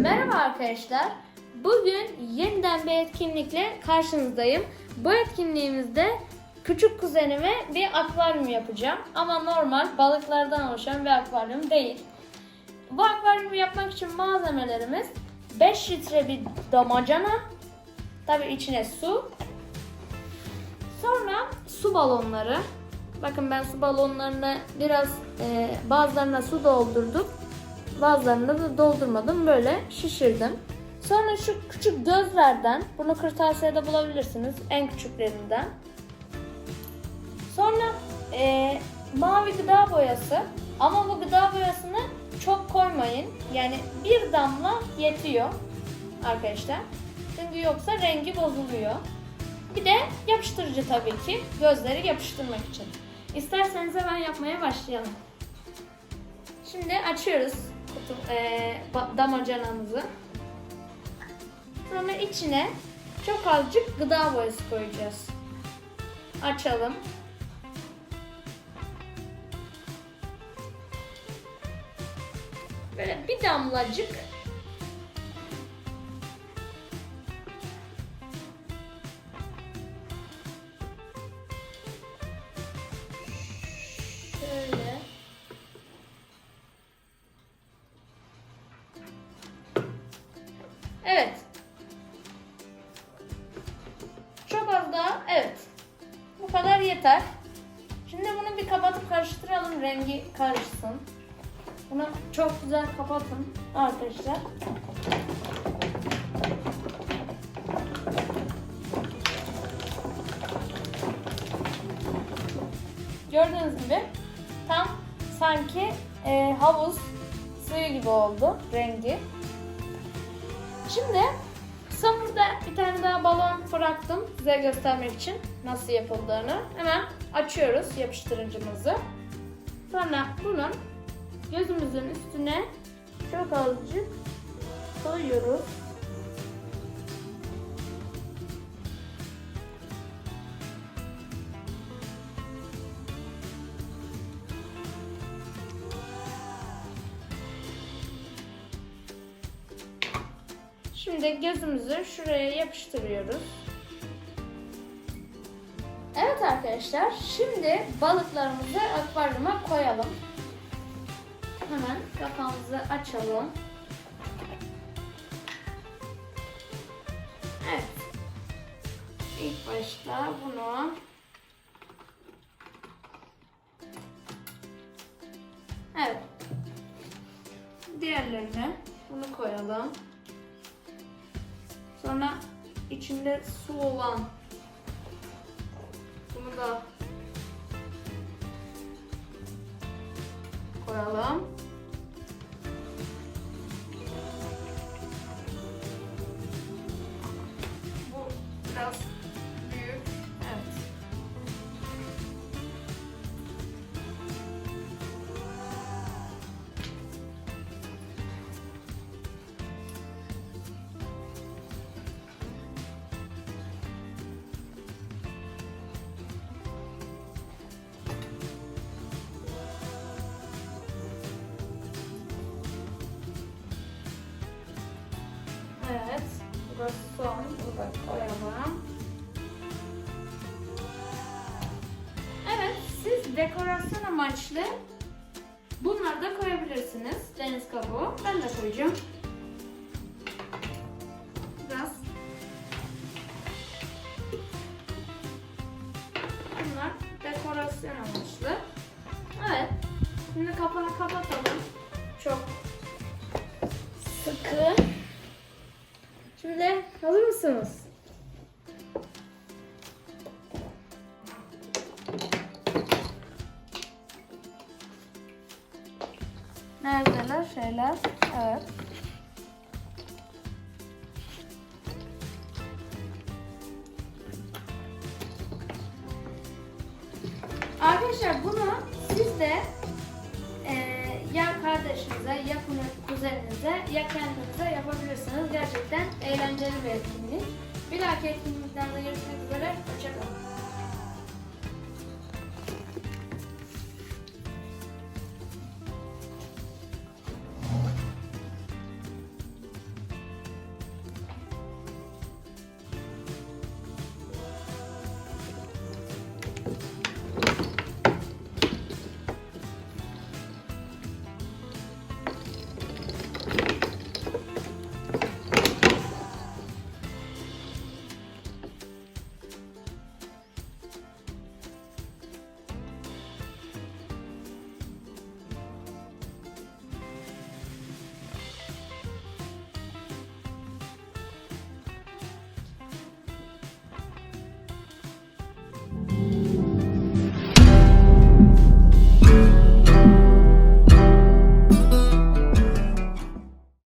Merhaba arkadaşlar. Bugün yeniden bir etkinlikle karşınızdayım. Bu etkinliğimizde küçük kuzenime bir akvaryum yapacağım. Ama normal balıklardan oluşan bir akvaryum değil. Bu akvaryumu yapmak için malzemelerimiz 5 litre bir damacana, tabi içine su, sonra su balonları. Bakın ben su balonlarını biraz e, bazılarına su doldurdum. Bazılarını da doldurmadım. Böyle şişirdim. Sonra şu küçük gözlerden, bunu kırtasiyede bulabilirsiniz. En küçüklerinden. Sonra e, mavi gıda boyası. Ama bu gıda boyasını çok koymayın. Yani bir damla yetiyor arkadaşlar. Çünkü yoksa rengi bozuluyor. Bir de yapıştırıcı tabii ki. Gözleri yapıştırmak için. İsterseniz hemen yapmaya başlayalım. Şimdi açıyoruz kutu, e, ba- damacanamızı. Sonra içine çok azıcık gıda boyası koyacağız. Açalım. Böyle bir damlacık şöyle Evet. Bu kadar yeter. Şimdi bunu bir kapatıp karıştıralım. Rengi karışsın. Bunu çok güzel kapatın arkadaşlar. Gördüğünüz gibi tam sanki e, havuz suyu gibi oldu rengi. Şimdi son burada bir tane daha balon bıraktım size göstermek için nasıl yapıldığını. Hemen açıyoruz yapıştırıcımızı. Sonra bunun gözümüzün üstüne çok azıcık koyuyoruz. Şimdi gözümüzü şuraya yapıştırıyoruz. Evet arkadaşlar, şimdi balıklarımızı akvaryuma koyalım. Hemen kafamızı açalım. Evet. İlk başta bunu Evet. Diğerlerine bunu koyalım. Sonra içinde su olan bunu da koyalım. Evet. Burası son. Burada koyalım. Evet. Siz dekorasyon amaçlı bunları da koyabilirsiniz. Deniz kabuğu. Ben de koyacağım. Biraz. Bunlar dekorasyon amaçlı. Evet. Şimdi kapağını kapatalım. Çok sıkı. Şimdi hazır mısınız? Neredeler şeyler? Evet. Arkadaşlar bunu ya kendinize yapabilirsiniz. Gerçekten eğlenceli bir etkinlik. Bir dahaki etkinlikten de görüşmek üzere. Hoşçakalın.